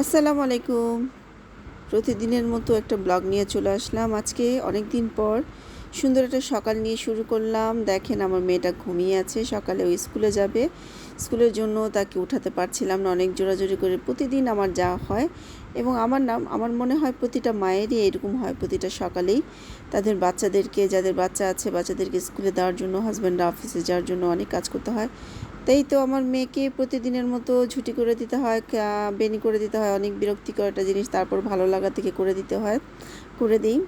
আসসালামু আলাইকুম। প্রতিদিনের মতো একটা ব্লগ নিয়ে চলে আসলাম। আজকে অনেক দিন পর সুন্দর একটা সকাল নিয়ে শুরু করলাম। দেখেন আমার মেয়েটা ঘুমিয়ে আছে, সকালে ও স্কুলে যাবে। স্কুলের জন্য তাকে উঠাতে পারছিলাম না, অনেক জোরাজোরি করে। প্রতিদিন আমার যাওয়া হয় এবং আমার নাম, আমার মনে হয় প্রতিটা মায়েরই এরকম হয় প্রতিটা সকালেই। তাদের বাচ্চাদেরকে, যাদের বাচ্চা আছে বাচ্চাদেরকে স্কুলে দেওয়ার জন্য হাজব্যান্ড অফিসে যাওয়ার জন্য অনেক কাজ করতে হয়। তাই তো আমার মেয়েকে প্রতিদিনের মতো ছুটি করে দিতে হয় বেনি করে দিতে হয়। অনেক বিরক্তিকর একটা জিনিস, তারপর ভালো লাগা থেকে করে দিতে হয়, করে দিই।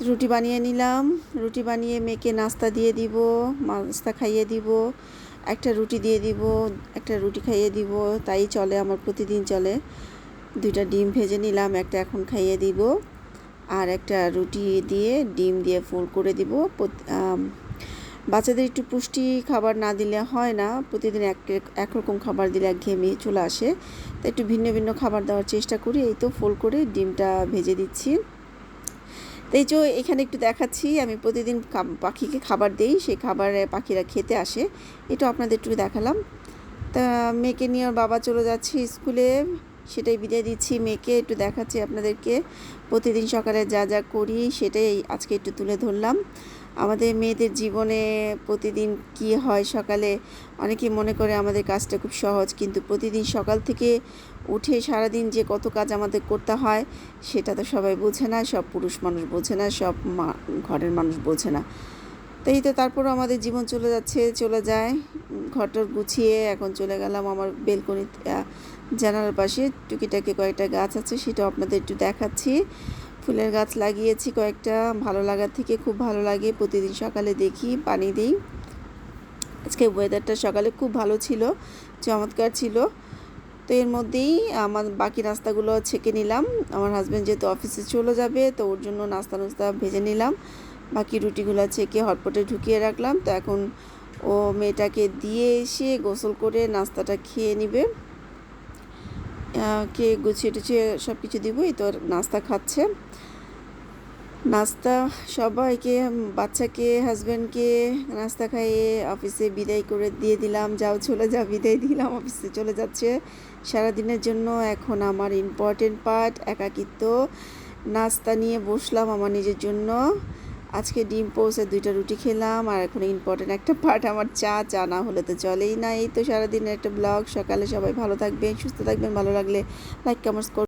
রুটি বানিয়ে নিলাম। রুটি বানিয়ে মেয়েকে নাস্তা দিয়ে দিব, নাস্তা খাইয়ে দিব, একটা রুটি দিয়ে দিব, একটা রুটি খাইয়ে দিব, তাই চলে, আমার প্রতিদিন চলে। দুইটা ডিম ভেজে নিলাম, একটা এখন খাইয়ে দিব, আর একটা রুটি দিয়ে ডিম দিয়ে ফুল করে দিব। বাচ্চাদের একটু পুষ্টি খাবার না দিলে হয় না, প্রতিদিন এক এক- একরকম খাবার দিলে একঘেয়েমি চলে আসে। তো একটু ভিন্ন ভিন্ন খাবার দেওয়ার চেষ্টা করি, এই তো ফোল করে ডিমটা ভেজে দিচ্ছি। তো এই যে এখানে একটু দেখাচ্ছি, আমি প্রতিদিন পাখিকে খাবার দিই, সেই খাবারে পাখিরা খেতে আসে। এটা আপনাদের একটু দেখালাম। তা মেয়েকে নিয়ে ওর বাবা চলে যাচ্ছে স্কুলে। সেটাই বিদায় দিচ্ছি মেয়েকে, একটু দেখাচ্ছি আপনাদেরকে। প্রতিদিন সকালে যা যা করি, সেটাই আজকে একটু তুলে ধরলাম। আমাদের মেয়েদের জীবনে প্রতিদিন কি হয় সকালে অনেকে মনে করে আমাদের কাজটা খুব সহজ, কিন্তু প্রতিদিন সকাল থেকে উঠে সারাদিন যে কত কাজ আমাদের করতে হয়, সেটা তো সবাই বোঝে না, সব পুরুষ মানুষ বোঝে না, সব মা, ঘরের মানুষ বোঝে না। তো এই তো তারপরও আমাদের জীবন চলে যাচ্ছে, চলে যায়। ঘরটর গুছিয়ে এখন চলে গেলাম আমার বেলকনি জানালার পাশে। টুকিটাকি কয়েকটা গাছ আছে, সেটাও আপনাদের একটু দেখাচ্ছি। ফুলের গাছ লাগিয়েছি কয়েকটা। ভালো লাগার থেকে খুব ভালো লাগে। প্রতিদিন সকালে দেখি, পানি দিই। আজকে ওয়েদারটা সকালে খুব ভালো ছিল, চমৎকার ছিল। তো এর মধ্যেই আমার বাকি নাস্তাগুলো ছেঁকে নিলাম। আমার হাজব্যান্ড যেহেতু অফিসে চলে যাবে, তো ওর জন্য নাস্তা নাস্তা ভেজে নিলাম। বাকি রুটিগুলো ছেঁকে হটপটে ঢুকিয়ে রাখলাম। তো এখন ও মেয়েটাকে দিয়ে এসে গোসল করে নাস্তাটা খেয়ে নিবে। কে গুছিয়ে টুছিয়ে সব কিছু দিব এই তো নাস্তা খাচ্ছে। নাস্তা সবাইকে বাচ্চাকে হাজব্যান্ডকে নাস্তা খাইয়ে অফিসে বিদায় করে দিয়ে দিলাম। যাও চলে যা, বিদায় দিলাম অফিসে চলে যাচ্ছে। সারাদিনের জন্য এখন আমার ইম্পর্টেন্ট পার্ট একাকিত্ব। নাস্তা নিয়ে বসলাম আমার নিজের জন্য। আজকে ডিম পোসে দুইটা রুটি খেলাম, আর এখন ইম্পর্টেন্ট একটা পার্ট আমার চা। চা না হলে তো চলেই না। এই তো সারাদিনের একটা ব্লগ সকালে সবাই ভালো থাকবেন, সুস্থ থাকবেন, ভালো লাগলে লাইক কমেন্টস